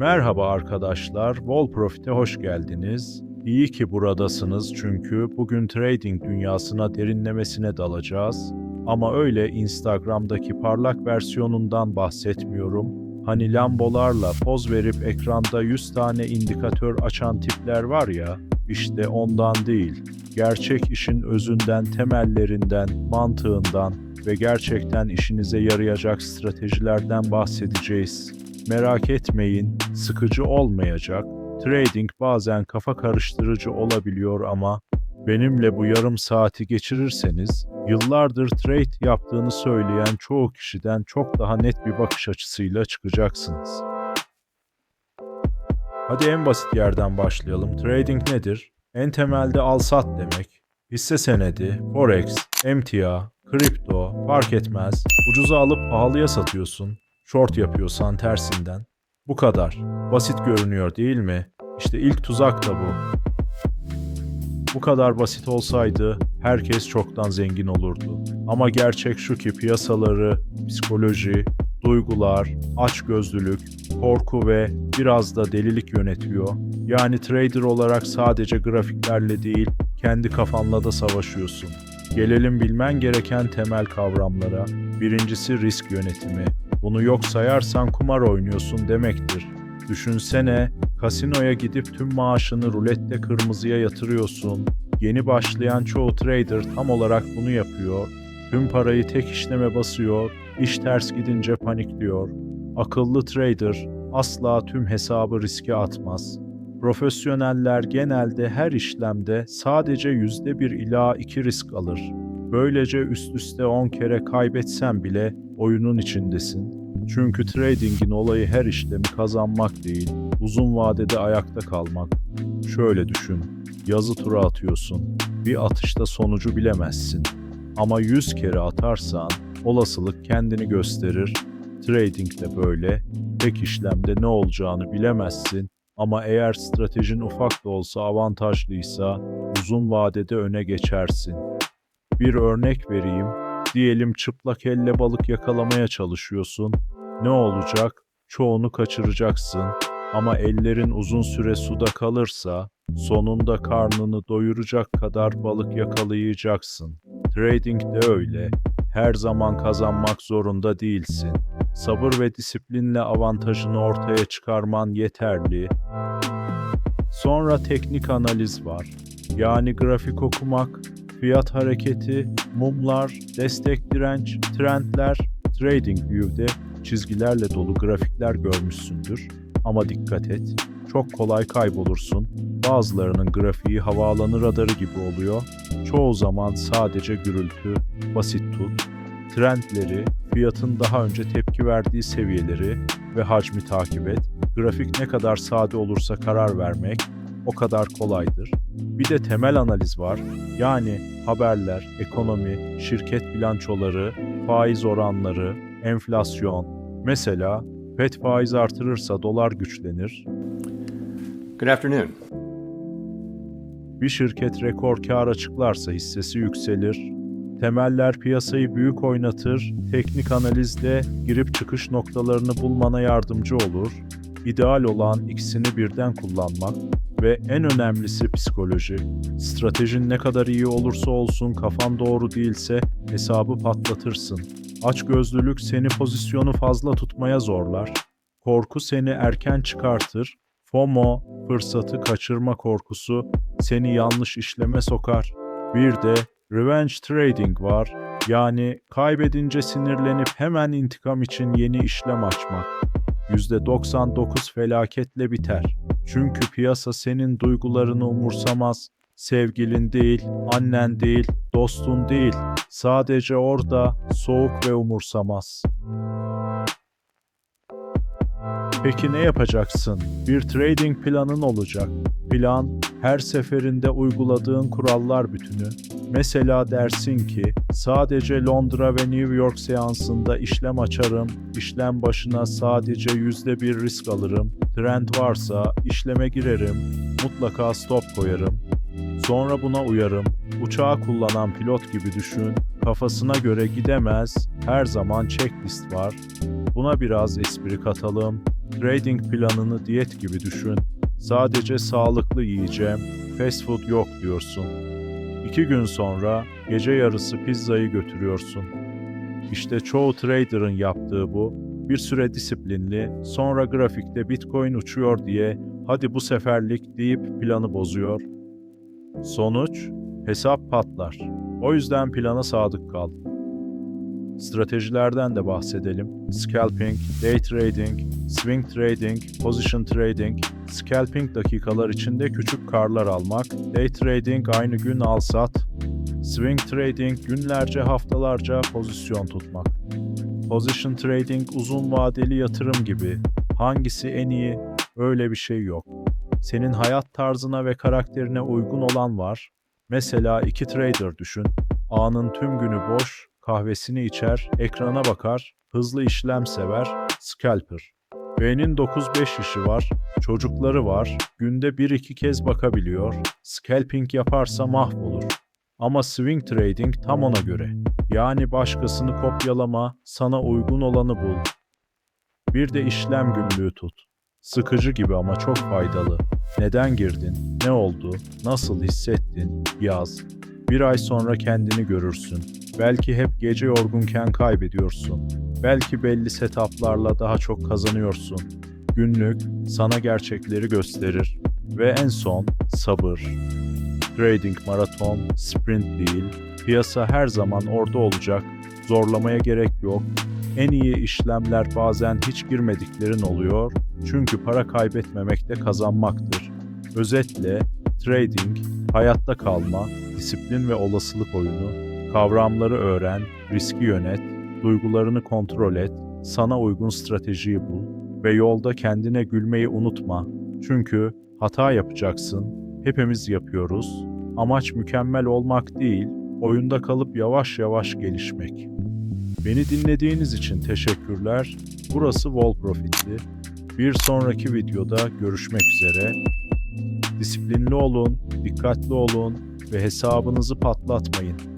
Merhaba arkadaşlar, Wall Profit'e hoş geldiniz. İyi ki buradasınız çünkü bugün trading dünyasına derinlemesine dalacağız. Ama öyle Instagram'daki parlak versiyonundan bahsetmiyorum. Hani lambolarla poz verip ekranda 100 tane indikatör açan tipler var ya, işte ondan değil. Gerçek işin özünden, temellerinden, mantığından ve gerçekten işinize yarayacak stratejilerden bahsedeceğiz. Merak etmeyin, sıkıcı olmayacak. Trading bazen kafa karıştırıcı olabiliyor ama benimle bu yarım saati geçirirseniz yıllardır trade yaptığını söyleyen çoğu kişiden çok daha net bir bakış açısıyla çıkacaksınız. Hadi en basit yerden başlayalım. Trading nedir? En temelde al sat demek. Hisse senedi, forex, emtia, kripto fark etmez. Ucuza alıp pahalıya satıyorsun. Short yapıyorsan tersinden. Bu kadar. Basit görünüyor değil mi? İşte ilk tuzak da bu. Bu kadar basit olsaydı herkes çoktan zengin olurdu. Ama gerçek şu ki piyasaları, psikoloji, duygular, açgözlülük, korku ve biraz da delilik yönetiyor. Yani trader olarak sadece grafiklerle değil, kendi kafanla da savaşıyorsun. Gelelim bilmen gereken temel kavramlara. Birincisi risk yönetimi. Bunu yok sayarsan kumar oynuyorsun demektir. Düşünsene, kasinoya gidip tüm maaşını rulette kırmızıya yatırıyorsun. Yeni başlayan çoğu trader tam olarak bunu yapıyor. Tüm parayı tek işleme basıyor, iş ters gidince panikliyor. Akıllı trader asla tüm hesabı riske atmaz. Profesyoneller genelde her işlemde sadece yüzde bir ila iki risk alır. Böylece üst üste 10 kere kaybetsen bile oyunun içindesin. Çünkü tradingin olayı her işlemi kazanmak değil, uzun vadede ayakta kalmak. Şöyle düşün, yazı tura atıyorsun. Bir atışta sonucu bilemezsin. Ama 100 kere atarsan olasılık kendini gösterir. Trading de böyle. Tek işlemde ne olacağını bilemezsin ama eğer stratejin ufak da olsa avantajlıysa uzun vadede öne geçersin. Bir örnek vereyim. Diyelim çıplak elle balık yakalamaya çalışıyorsun. Ne olacak? Çoğunu kaçıracaksın. Ama ellerin uzun süre suda kalırsa sonunda karnını doyuracak kadar balık yakalayacaksın. Trading de öyle. Her zaman kazanmak zorunda değilsin. Sabır ve disiplinle avantajını ortaya çıkarman yeterli. Sonra teknik analiz var. Yani grafik okumak, fiyat hareketi, mumlar, destek direnç, trendler, TradingView'de çizgilerle dolu grafikler görmüşsündür. Ama dikkat et, çok kolay kaybolursun. Bazılarının grafiği havaalanı radarı gibi oluyor. Çoğu zaman sadece gürültü, basit tut, trendleri, fiyatın daha önce tepki verdiği seviyeleri ve hacmi takip et. Grafik ne kadar sade olursa karar vermek o kadar kolaydır. Bir de temel analiz var. Yani haberler, ekonomi, şirket bilançoları, faiz oranları, enflasyon. Mesela FED faiz artırırsa dolar güçlenir. Good afternoon. Bir şirket rekor kar açıklarsa hissesi yükselir. Temeller piyasayı büyük oynatır, teknik analizde girip çıkış noktalarını bulmana yardımcı olur. İdeal olan ikisini birden kullanmak ve en önemlisi psikoloji. Stratejin ne kadar iyi olursa olsun kafan doğru değilse hesabı patlatırsın. Açgözlülük seni pozisyonu fazla tutmaya zorlar. Korku seni erken çıkartır. FOMO, fırsatı kaçırma korkusu seni yanlış işleme sokar. Bir de revenge trading var. Yani kaybedince sinirlenip hemen intikam için yeni işlem açmak. %99 felaketle biter. Çünkü piyasa senin duygularını umursamaz. Sevgilin değil, annen değil, dostun değil. Sadece orada soğuk ve umursamaz. Peki ne yapacaksın? Bir trading planın olacak. Plan her seferinde uyguladığın kurallar bütünü. Mesela dersin ki sadece Londra ve New York seansında işlem açarım, işlem başına sadece yüzde bir risk alırım, trend varsa işleme girerim, mutlaka stop koyarım. Sonra buna uyarım. Uçağı kullanan pilot gibi düşün. Kafasına göre gidemez. Her zaman checklist var. Buna biraz espri katalım. Trading planını diyet gibi düşün. Sadece sağlıklı yiyeceğim, fast food yok diyorsun. İki gün sonra gece yarısı pizzayı götürüyorsun. İşte çoğu trader'ın yaptığı bu. Bir süre disiplinli, sonra grafikte bitcoin uçuyor diye hadi bu seferlik deyip planı bozuyor. Sonuç, hesap patlar. O yüzden plana sadık kal. Stratejilerden de bahsedelim. Scalping, day trading, swing trading, position trading. Scalping dakikalar içinde küçük karlar almak. Day trading aynı gün al sat. Swing trading günlerce haftalarca pozisyon tutmak. Position trading uzun vadeli yatırım gibi. Hangisi en iyi? Öyle bir şey yok. Senin hayat tarzına ve karakterine uygun olan var. Mesela iki trader düşün. A'nın tüm günü boş, kahvesini içer, ekrana bakar, hızlı işlem sever, scalper. B'nin 9-5 işi var, çocukları var, günde 1-2 kez bakabiliyor, scalping yaparsa mahvolur. Ama swing trading tam ona göre. Yani başkasını kopyalama, sana uygun olanı bul. Bir de işlem günlüğü tut. Sıkıcı gibi ama çok faydalı. Neden girdin? Ne oldu? Nasıl hissettin? Yaz. Bir ay sonra kendini görürsün. Belki hep gece yorgunken kaybediyorsun. Belki belli setuplarla daha çok kazanıyorsun. Günlük sana gerçekleri gösterir. Ve en son sabır. Trading maraton, sprint değil. Piyasa her zaman orada olacak. Zorlamaya gerek yok. En iyi işlemler bazen hiç girmediklerin oluyor. Çünkü para kaybetmemek de kazanmaktır. Özetle trading, hayatta kalma, disiplin ve olasılık oyunu, kavramları öğren, riski yönet, duygularını kontrol et, sana uygun stratejiyi bul ve yolda kendine gülmeyi unutma. Çünkü hata yapacaksın, hepimiz yapıyoruz. Amaç mükemmel olmak değil, oyunda kalıp yavaş yavaş gelişmek. Beni dinlediğiniz için teşekkürler. Burası Wall Profit'ti. Bir sonraki videoda görüşmek üzere. Disiplinli olun, dikkatli olun ve hesabınızı patlatmayın.